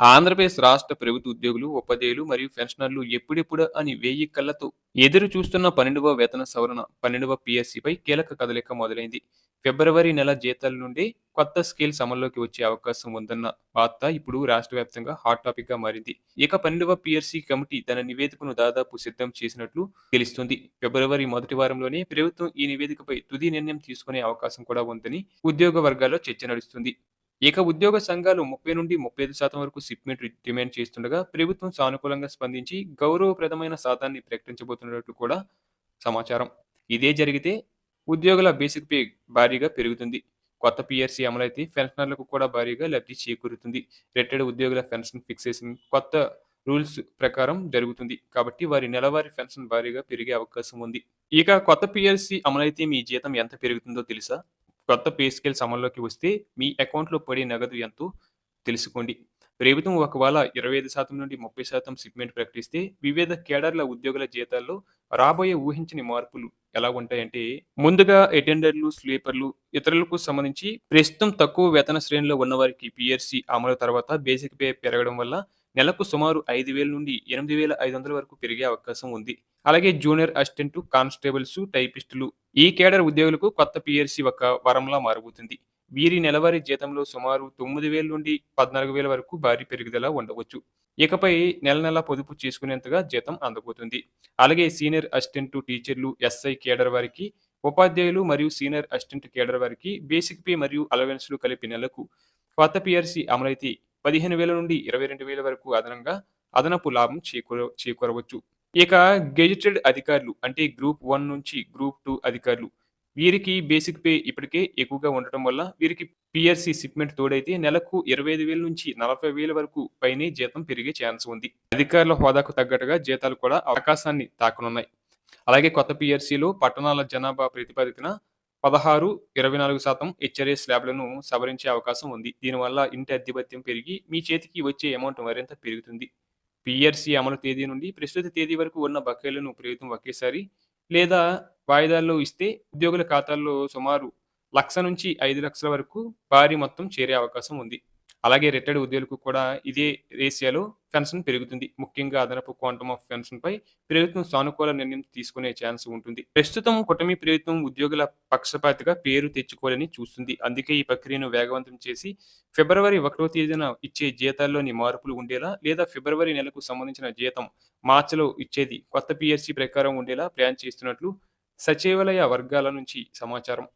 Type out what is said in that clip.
ఆంధ్రప్రదేశ్ రాష్ట్ర ప్రభుత్వ ఉద్యోగులు, ఉపాధ్యాయులు మరియు పెన్షనర్లు ఎప్పుడెప్పుడు అని వేయి కళ్ళతో ఎదురు చూస్తున్న పన్నెండవ వేతన సవరణ పన్నెండవ పిఎస్సిపై కీలక కదలిక మొదలైంది. ఫిబ్రవరి నెల జీతాల నుండి కొత్త స్కేల్స్ అమల్లోకి వచ్చే అవకాశం ఉందన్న వార్త ఇప్పుడు రాష్ట్ర వ్యాప్తంగా హాట్ టాపిక్గా మారింది. ఇక పన్నెండవ పీఎస్సీ కమిటీ తన నివేదికను దాదాపు సిద్ధం చేసినట్లు తెలుస్తుంది. ఫిబ్రవరి మొదటి వారంలోనే ప్రభుత్వం ఈ నివేదికపై తుది నిర్ణయం తీసుకునే అవకాశం కూడా ఉందని ఉద్యోగ వర్గాల్లో చర్చ నడుస్తుంది. ఇక ఉద్యోగ సంఘాలు ముప్పై నుండి ముప్పై ఐదు శాతం వరకు సిప్మెంట్ డిమాండ్ చేస్తుండగా ప్రభుత్వం సానుకూలంగా స్పందించి గౌరవప్రదమైన శాతాన్ని ప్రకటించబోతున్నట్లు కూడా సమాచారం. ఇదే జరిగితే ఉద్యోగుల బేసిక్ పే భారీగా పెరుగుతుంది. కొత్త పిఆర్సీ అమలైతే పెన్షనర్లకు కూడా భారీగా లబ్ధి చేకూరుతుంది. రిటైర్డ్ ఉద్యోగుల పెన్షన్ ఫిక్సేషన్ కొత్త రూల్స్ ప్రకారం జరుగుతుంది. కాబట్టి వారి నెలవారీ పెన్షన్ భారీగా పెరిగే అవకాశం ఉంది. ఇక కొత్త పిఆర్సీ అమలైతే మీ జీతం ఎంత పెరుగుతుందో తెలుసా? కొత్త పే స్కేల్స్ అమల్లోకి వస్తే మీ అకౌంట్లో పడే నగదు ఎంతో తెలుసుకోండి. ప్రభుత్వం ఒకవేళ ఇరవై ఐదు శాతం నుండి ముప్పై శాతం సిగ్మెంట్ ప్రకటిస్తే వివిధ కేడర్ల ఉద్యోగుల జీతాల్లో రాబోయే ఊహించని మార్పులు ఎలా ఉంటాయంటే ముందుగా అటెండర్లు స్లీపర్లు ఇతరులకు సంబంధించి ప్రస్తుతం తక్కువ వేతన శ్రేణిలో ఉన్నవారికి పిఆర్సీ అమలు తర్వాత బేసిక్ పే పెరగడం వల్ల నెలకు సుమారు ఐదు వేల నుండి ఎనిమిది వేల ఐదు వందల వరకు పెరిగే అవకాశం ఉంది. అలాగే జూనియర్ అసిస్టెంట్ కానిస్టేబుల్స్ టైపిస్టులు ఈ కేడర్ ఉద్యోగులకు కొత్త పిఆర్సీ ఒక వరంలా మారబోతుంది. వీరి నెలవారీ జీతంలో సుమారు తొమ్మిది వేల నుండి పద్నాలుగు వేల వరకు భారీ పెరుగుదల ఉండవచ్చు. ఇకపై నెల నెల పొదుపు చేసుకునేంతగా జీతం అందబోతుంది. అలాగే సీనియర్ అసిస్టెంట్ టీచర్లు ఎస్ఐ కేడర్ వారికి ఉపాధ్యాయులు మరియు సీనియర్ అసిస్టెంట్ కేడర్ వారికి బేసిక్ పే మరియు అలవెన్స్లు కలిపి నెలకు కొత్త పిఆర్సీ అమలైతే పదిహేను వేల నుండి ఇరవై రెండు వేల వరకు అదనంగా అదనపు లాభం చేకూర చేకూరవచ్చు. ఇక గెజిటెడ్ అధికారులు అంటే గ్రూప్ వన్ నుంచి గ్రూప్ టూ అధికారులు వీరికి బేసిక్ పే ఇప్పటికే ఎక్కువగా ఉండటం వల్ల వీరికి పిఆర్సీ సిప్మెంట్ తోడైతే నెలకు ఇరవై ఐదు వేల నుంచి నలభై వేల వరకు పైనే జీతం పెరిగే ఛాన్స్ ఉంది. అధికారుల హోదాకు తగ్గట్టుగా జీతాలు కూడా అవకాశాన్ని తాకనున్నాయి. అలాగే కొత్త పిఆర్సీలో పట్టణాల జనాభా ప్రతిపాదికన పదహారు ఇరవై నాలుగు శాతం హెచ్ఆర్ఏ స్లాబ్లను సవరించే అవకాశం ఉంది. దీనివల్ల ఇంటి ఆధిపత్యం పెరిగి మీ చేతికి వచ్చే అమౌంట్ మరింత పెరుగుతుంది. పిఆర్సీ అమలు తేదీ నుండి ప్రస్తుత తేదీ వరకు ఉన్న బకాయిలను ప్రభుత్వం ఒకేసారి లేదా వాయిదాల్లో ఇస్తే ఉద్యోగుల ఖాతాల్లో సుమారు లక్ష నుంచి ఐదు లక్షల వరకు భారీ మొత్తం చేరే అవకాశం ఉంది. అలాగే రిటైర్డ్ ఉద్యోగులకు కూడా ఇదే రేషియాలో పెన్షన్ పెరుగుతుంది. ముఖ్యంగా అదనపు క్వాంటమ్ ఆఫ్ పెన్షన్ పై ప్రభుత్వం సానుకూల నిర్ణయం తీసుకునే ఛాన్స్ ఉంటుంది. ప్రస్తుతం కుటమి ప్రభుత్వం ఉద్యోగుల పక్షపాతిగా పేరు తెచ్చుకోవాలని చూస్తుంది. అందుకే ఈ ప్రక్రియను వేగవంతం చేసి ఫిబ్రవరి ఒకటో తేదీన ఇచ్చే జీతాల్లోని మార్పులు ఉండేలా లేదా ఫిబ్రవరి నెలకు సంబంధించిన జీతం మార్చిలో ఇచ్చేది కొత్త పిఎస్సి ప్రకారం ఉండేలా ప్లాన్ చేస్తున్నట్లు సచివాలయ వర్గాల నుంచి సమాచారం.